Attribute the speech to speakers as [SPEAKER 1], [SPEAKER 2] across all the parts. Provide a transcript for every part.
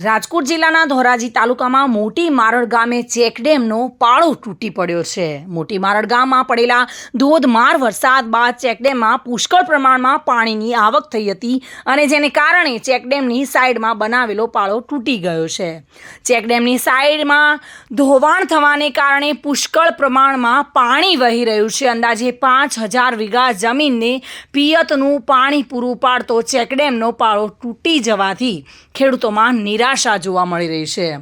[SPEAKER 1] રાજકોટ જિલ્લાના ધોરાજી તાલુકામાં મોટી મારડ ગામે ચેકડેમનો પાળો તૂટી પડ્યો છે. મોટી મારડ ગામમાં પડેલા ધોધમાર વરસાદ બાદ ચેકડેમમાં પુષ્કળ પ્રમાણમાં પાણીની આવક થઈ હતી અને જેને કારણે ચેકડેમની સાઈડમાં બનાવેલો પાળો તૂટી ગયો છે. ચેકડેમની સાઈડમાં ધોવાણ થવાને કારણે પુષ્કળ પ્રમાણમાં પાણી વહી રહ્યું છે. અંદાજે પાંચ હજાર વીઘા જમીનને પિયતનું પાણી પૂરું પાડતો ચેકડેમનો પાળો તૂટી જવાથી ખેડૂતોમાં નિરાશા જોવા મળી રહી છે.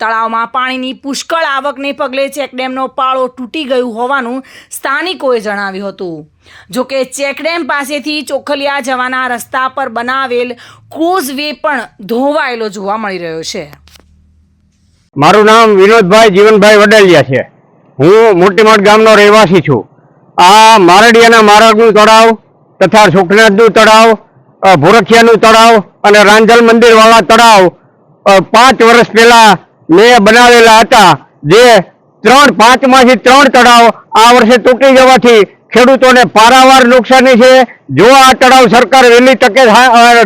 [SPEAKER 1] તળાવમાં પાણીની પુષ્કળ આવકને પગલે ચેકડેમનો પાળો તૂટી ગયું હોવાનું સ્થાનિકોએ જણાવ્યું હતું. જોકે ચેકડેમ પાસેથી ચોખલિયા જવાના રસ્તા પર બનાવેલ ક્રૂઝ વે પણ ધોવાયેલો જોવા મળી રહ્યો છે.
[SPEAKER 2] મારું નામ વિનોદભાઈ જીવનભાઈ વડેલિયા છે. હું મોટીમઠ ગામનો રહેવાસી છું. આ મારડિયાના મારગનું તળાવ તથા સુખનાથનું તળાવ ભોરખિયાનું તળાવ અને રાંજલ મંદિરવાળા તળાવ પાંચ વર્ષ પહેલા મેં બનાવેલા હતા, જે ત્રણ, પાંચમાંથી ત્રણ તળાવ આ વર્ષે તૂટી જવાથી ખેડૂતોને પારાવાર નુકસાની છે. જો આ તળાવ સરકાર વહેલી તકે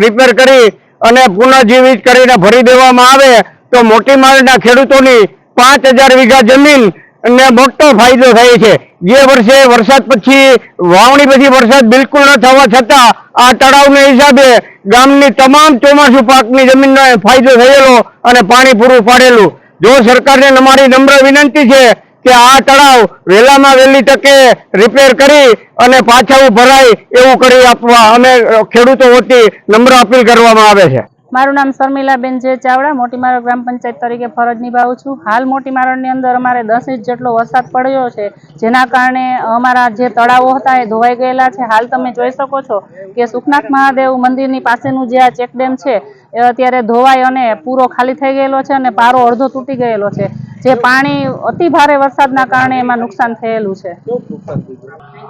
[SPEAKER 2] રિપેર કરી અને પુનઃજીવિત કરીને ભરી દેવામાં આવે, તો મોટી માળના ખેડૂતોની પાંચ હજાર વીઘા જમીન ને મોટો ફાયદો થાય છે. જે વર્ષે વરસાદ પછી, વાવણી પછી વરસાદ બિલકુલ ન થવા છતાં આ તળાવને હિસાબે ગામની તમામ ચોમાસુ પાકની જમીનનો ફાયદો થયેલો અને પાણી પૂરું પાડેલું. જો સરકારને અમારી નમ્ર વિનંતી છે કે આ તળાવ વહેલામાં વહેલી તકે રિપેર કરી અને પાછા ભરાય એવું કરી આપવા અમે ખેડૂતો વતી નમ્ર અપીલ કરવામાં આવે છે.
[SPEAKER 3] મારું નામ શર્મિલાબેન જે ચાવડા, મોટી મારડ ગ્રામ પંચાયત તરીકે ફરજ નિભાવું છું. હાલ મોટી મારડની અંદર અમારે દસ ઇંચ જેટલો વરસાદ પડ્યો છે, જેના કારણે અમારા જે તળાવો હતા એ ધોવાઈ ગયેલા છે. હાલ તમે જોઈ શકો છો કે સુખનાથ મહાદેવ મંદિરની પાસેનું જે આ ચેકડેમ છે, એ અત્યારે ધોવાઈ અને પૂરો ખાલી થઈ ગયેલો છે અને પારો અડધો તૂટી ગયેલો છે. જે પાણી અતિ ભારે વરસાદના કારણે એમાં નુકસાન થયેલું છે.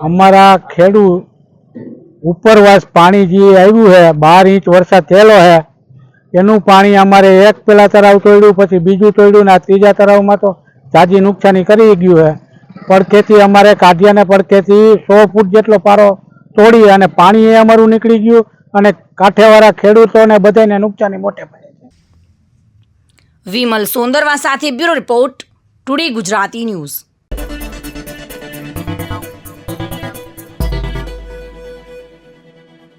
[SPEAKER 4] અમારા ખેડૂત ઉપરવાસ પાણી જે આવ્યું છે બાર ઇંચ વરસાદ થયેલો છે એનું પાણી અમારે એક પેલા તળાવ તોડ્યું, પછી બીજું તોડ્યું ને આ ત્રીજા તળાવમાં તો જાજી નુકસાની કરી ગયું હે. પડખેથી અમારે કાઢિયાને પડખેથી સો ફૂટ જેટલો પારો તોડી અને પાણી એ અમારું નીકળી ગયું અને કાંઠેવાળા ખેડૂતોને બધાને નુકસાની મોટે પાયે
[SPEAKER 1] વિમલ સોંદરવા સાથે bureau report, today Gujarati news.